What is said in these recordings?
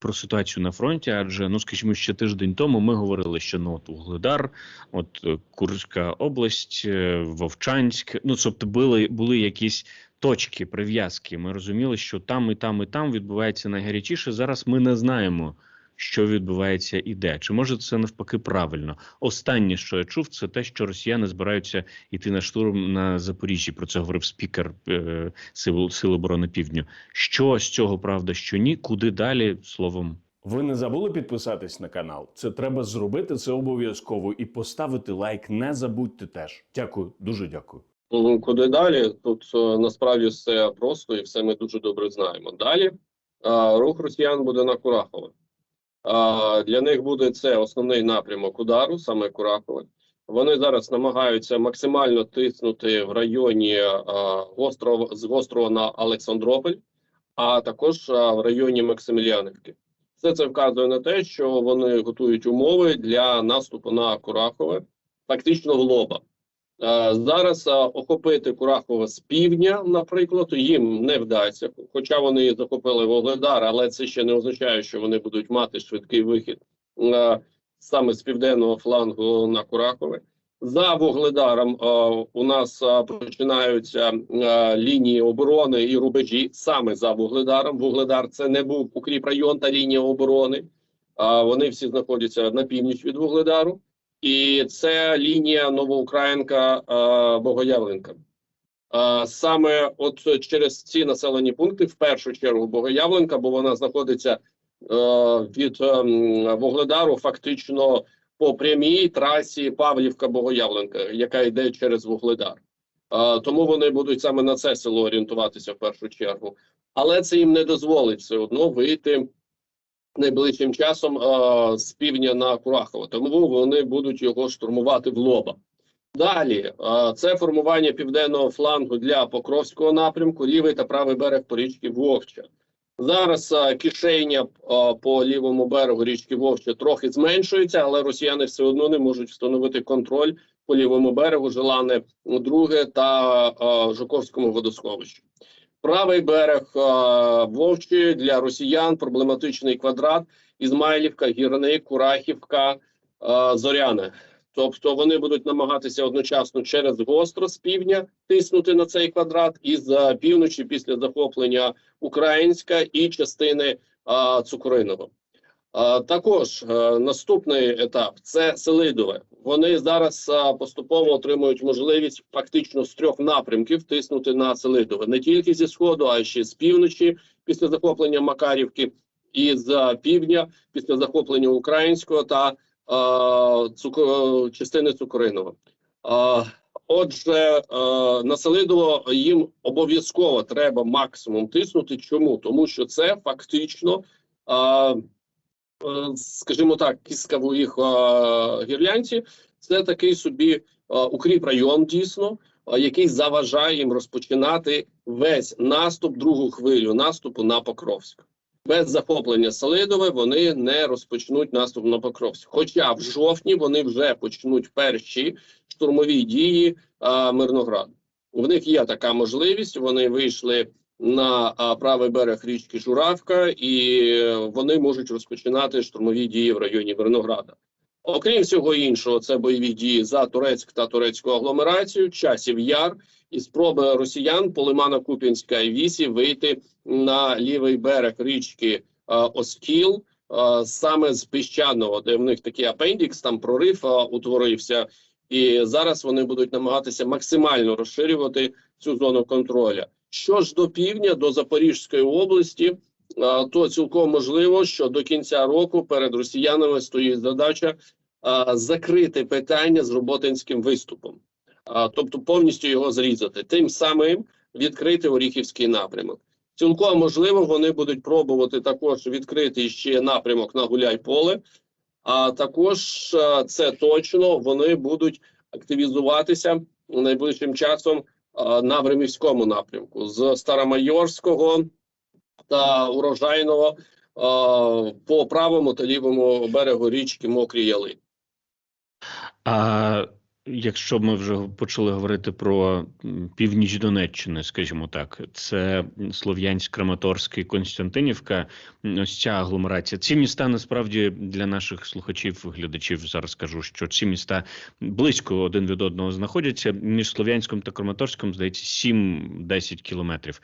про ситуацію на фронті, адже ну скажімо, ще тиждень тому ми говорили, що ну от Угледар, от е, Курська область, е, Вовчанськ. Ну тобто були були якісь точки прив'язки. Ми розуміли, що там і там, і там відбувається найгарячіше. Зараз ми не знаємо. Що відбувається і де. Чи може це навпаки правильно? Останнє, що я чув, це те, що росіяни збираються йти на штурм на Запоріжжі. Про це говорив спікер е, Сил, Сил оборони Півдню. Що з цього правда, що ні? Куди далі словом? Ви не забули підписатись на канал? Це треба зробити це обов'язково і поставити лайк. Не забудьте теж. Дякую, дуже дякую. Мгм, Куди далі? Тут е, насправді все просто і все ми дуже добре знаємо. Далі е, рух росіян буде на Курахове. Для них буде це основний напрямок удару, саме Курахове. Вони зараз намагаються максимально тиснути в районі е, з гострого на Олександрополь, а також в районі Максимілянівки. Все це вказує на те, що вони готують умови для наступу на Курахове, фактично в лоба. Е, Зараз е, охопити Курахове з півдня, наприклад, їм не вдасться. Хоча вони захопили Вугледар, але це ще не означає, що вони будуть мати швидкий вихід е, саме з південного флангу на Курахове. За Вугледаром е, у нас е, починаються е, лінії оборони і рубежі саме за Вугледаром. Вугледар це не був укріп район та лінія оборони. А вони всі знаходяться на північ від Вугледару. І це лінія Новоукраїнка е, Богоявленка. Е, саме от через ці населені пункти, в першу чергу, Богоявленка, бо вона знаходиться е, від е, Вугледару фактично по прямій трасі Павлівка-Богоявленка, яка йде через Вугледар. Тому вони будуть саме на це село орієнтуватися в першу чергу. Але це їм не дозволить все одно вийти найближчим часом е, з півдня на Курахово. Тому вони будуть його штурмувати в лоба. Далі е, це формування південного флангу для Покровського напрямку, лівий та правий берег по річці Вовча. Зараз е, кишеня е, по лівому берегу річки Вовча трохи зменшується, але росіяни все одно не можуть встановити контроль по лівому берегу, Желане друге та е, Жуковському водосховищу. Правий берег е, Вовчі для росіян проблематичний квадрат Ізмайлівка, Гірни, Курахівка, е, Зоряне. Тобто вони будуть намагатися одночасно через гостро з півдня тиснути на цей квадрат, і з півночі після захоплення Українська і частини е, Цукуриного. Е, також е, наступний етап це Селидове. Вони зараз е, поступово отримують можливість фактично з трьох напрямків тиснути на Селидове не тільки зі сходу, а й ще з півночі після захоплення Макарівки, і з півдня після захоплення українського та е, цуко, частини Цукориного. Е, Отже, е, на Селидово їм обов'язково треба максимум тиснути. Чому? Тому що це фактично. Е, скажімо так, кістка їх е, гірлянці, це такий собі е, укріп район, дійсно, е, який заважає їм розпочинати весь наступ, другу хвилю наступу на Покровськ. Без захоплення Селидове вони не розпочнуть наступ на Покровськ. Хоча в жовтні вони вже почнуть перші штурмові дії е, Мирнограду. В них є така можливість. Вони вийшли на правий берег річки Журавка, і вони можуть розпочинати штурмові дії в районі Вернограда. Окрім всього іншого, це бойові дії за Турецьк та турецьку агломерацію, часів яр і спроби росіян по лимана Куп'янська і Вісі вийти на лівий берег річки Оскіл. Саме з піщаного, де в них такий апендікс, там прорив а, утворився, і зараз вони будуть намагатися максимально розширювати цю зону контролю. Що ж до півдня, до Запорізької області, то цілком можливо, що до кінця року перед росіянами стоїть задача закрити питання з роботинським виступом, тобто повністю його зрізати, тим самим відкрити Оріхівський напрямок. Цілком можливо, вони будуть пробувати також відкрити ще напрямок на Гуляйполе, а також це точно вони будуть активізуватися найближчим часом на Времівському напрямку з Старомайорського та урожайного по правому та лівому берегу річки Мокрі Яли. А Якщо ми вже почали говорити про північ Донеччини, скажімо так, це Слов'янськ, Краматорськ і Константинівка. Ось ця агломерація. Ці міста насправді для наших слухачів, глядачів зараз скажу, що ці міста близько один від одного знаходяться. Між Слов'янськом та Краматорськом здається 7-10 кілометрів.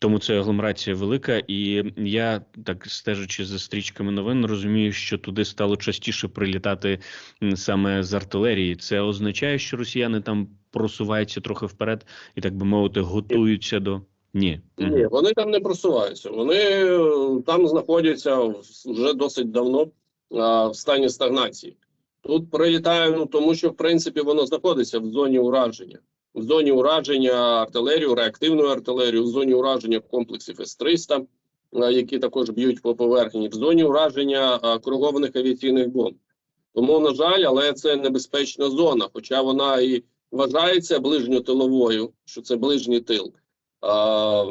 Тому це агломерація велика, і я так стежачи за стрічками новин, розумію, що туди стало частіше прилітати саме з артилерії. Це означає, що росіяни там просуваються трохи вперед і, так би мовити, готуються до ні. Ні, вони там не просуваються. Вони е, там знаходяться вже досить давно а, в стані стагнації. Тут прилітає, ну тому що в принципі воно знаходиться в зоні ураження. В зоні ураження артилерію, реактивну артилерію, в зоні ураження комплексів С-300, які також б'ють по поверхні, в зоні ураження а, коригованих авіаційних бомб. Тому, на жаль, але це небезпечна зона, хоча вона і вважається ближньотиловою, що це ближній тил. А,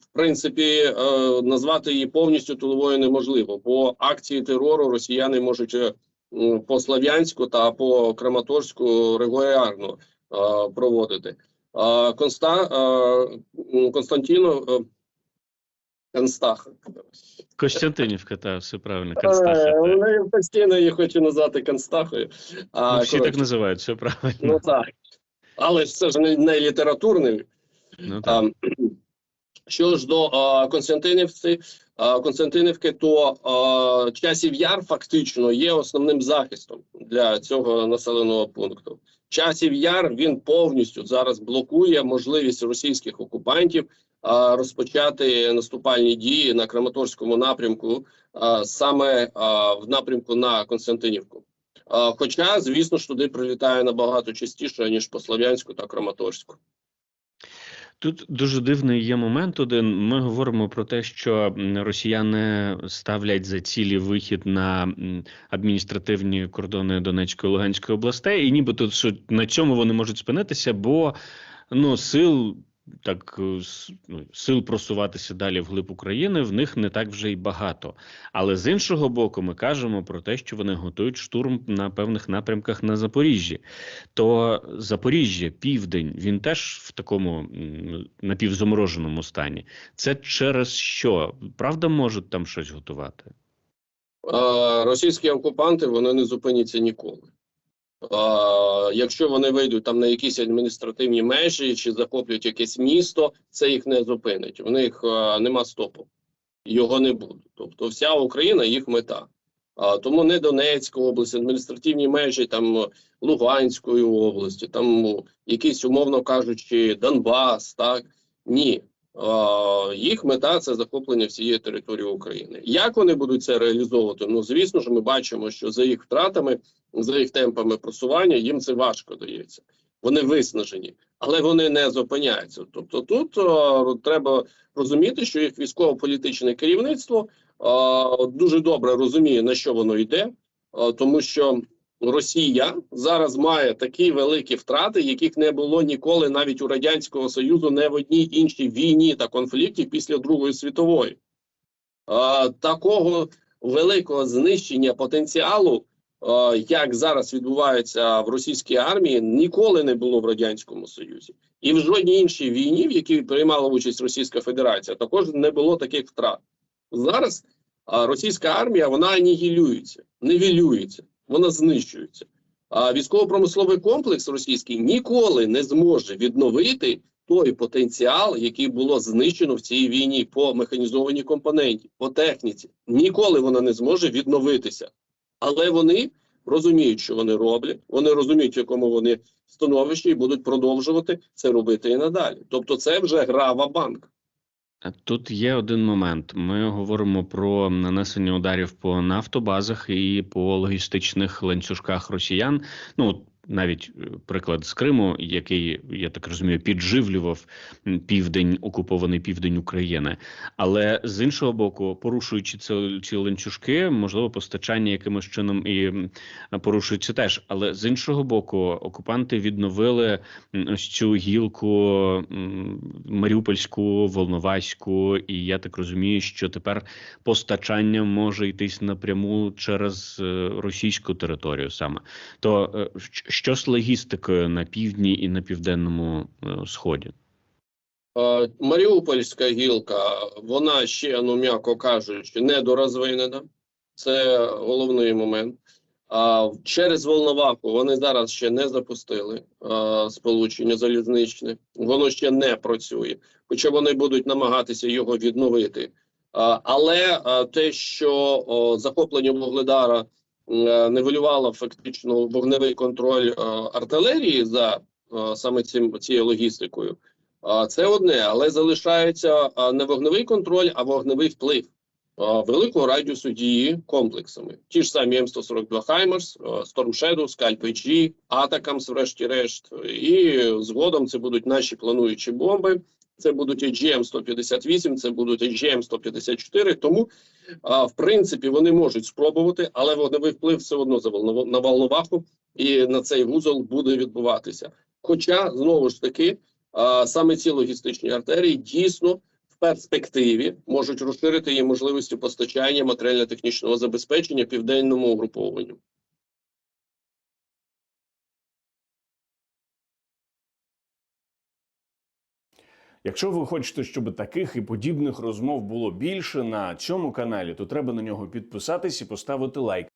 в принципі, е, назвати її повністю тиловою неможливо. По акції терору росіяни можуть е, по Слов'янську та по Краматорську регулярно е, проводити. А, Конста, м, Константіно Констаха. Костянтинівка, та все правильно. Е, Констаха. та. Постійно її хочу назвати Констахою. А, Ну, всі так називають, все правильно. ну так. Але ж це ж не, не літературний Ну, так. А, Що ж до а, Константинівці, а, Константинівки, то а, часів яр фактично є основним захистом для цього населеного пункту. Часів яр він повністю зараз блокує можливість російських окупантів розпочати наступальні дії на Краматорському напрямку, саме в напрямку на Константинівку. Хоча, звісно ж, туди прилітає набагато частіше ніж по Слов'янську та Краматорську. Тут дуже дивний є момент один. Ми говоримо про те, що росіяни ставлять за цілі вихід на адміністративні кордони Донецької і Луганської областей, і нібито на цьому вони можуть спинитися, бо ну сил. Так, е, ну, сил просуватися далі вглиб України в них не так вже й багато. Але з іншого боку, ми кажемо про те, що вони готують штурм на певних напрямках на Запоріжжі. То Запоріжжя, південь, він теж в такому напівзамороженому стані. Це через що? Правда, можуть там щось готувати? Російські окупанти вони не зупиняться ніколи. Якщо вони вийдуть там на якісь адміністративні межі чи захоплять якесь місто, це їх не зупинить. У них нема стопу, його не буде. Тобто, вся Україна їх мета. А тому не Донецька область, адміністративні межі там Луганської області, там якісь, умовно кажучи, Донбас, так ні. А, їх мета це захоплення всієї території України. Як вони будуть це реалізовувати? Ну звісно ж, ми бачимо, що за їх втратами, за їх темпами просування, їм це важко дається. Вони виснажені, але вони не зупиняються. Тобто, тут а, треба розуміти, що їх військово-політичне керівництво а, дуже добре розуміє на що воно йде, а, тому що Росія зараз має такі великі втрати, яких не було ніколи навіть у радянського союзу, не в одній іншій війні та конфлікті після Другої світової. А, такого великого знищення потенціалу, а, як зараз відбувається в російській армії, ніколи не було в радянському союзі, і в жодній іншій війні, в якій приймала участь Російська Федерація, також не було таких втрат. Зараз російська армія вона анігілюється, нівелюється, вона знищується. А військово-промисловий комплекс російський ніколи не зможе відновити той потенціал, який було знищено в цій війні по механізованій компоненті, по техніці. Ніколи вона не зможе відновитися. Але вони розуміють, що вони роблять, вони розуміють, в якому вони становищі, і будуть продовжувати це робити і надалі. Тобто, це вже гра в банк. А Тут є один момент. Ми говоримо про нанесення ударів по нафтобазах і по логістичних ланцюжках росіян. Ну навіть е, приклад з Криму, який я так розумію, підживлював південь, окупований південь України. Але з іншого боку, порушуючи ці, ці ланцюжки, можливо, постачання якимось чином і порушується теж. Але з іншого боку, окупанти відновили ось цю гілку Маріупольську, Волноваську, і я так розумію, що тепер постачання може йтись напряму через е, російську територію саме. То е, Що з логістикою на півдні і на південному е, сході? Е, Маріупольська гілка, вона ще, ну м'яко кажучи, недорозвинена. Це головний момент. А через Волноваху вони зараз ще не запустили а, сполучення залізничне. Воно ще не працює, хоча вони будуть намагатися його відновити. А, але а, те, що о, захоплення Вугледара е, нивелювало фактично вогневий контроль е, артилерії за е, саме цим цією логістикою. Це одне, але залишається не вогневий контроль, а вогневий вплив великого радіусу дії комплексами. Ті ж самі М142 Хаймерс, Storm Scalp Атакамс, врешті-решт. І згодом це будуть наші плануючі бомби. Це будуть AGM-158, це будуть AGM-154. Тому, а, в принципі, вони можуть спробувати, але вогневий вплив все одно на Волноваху і на цей вузол буде відбуватися. Хоча, знову ж таки, а, саме ці логістичні артерії дійсно в перспективі можуть розширити її можливості постачання матеріально-технічного забезпечення південному угрупованню. Якщо ви хочете, щоб таких і подібних розмов було більше на цьому каналі, то треба на нього підписатись і поставити лайк.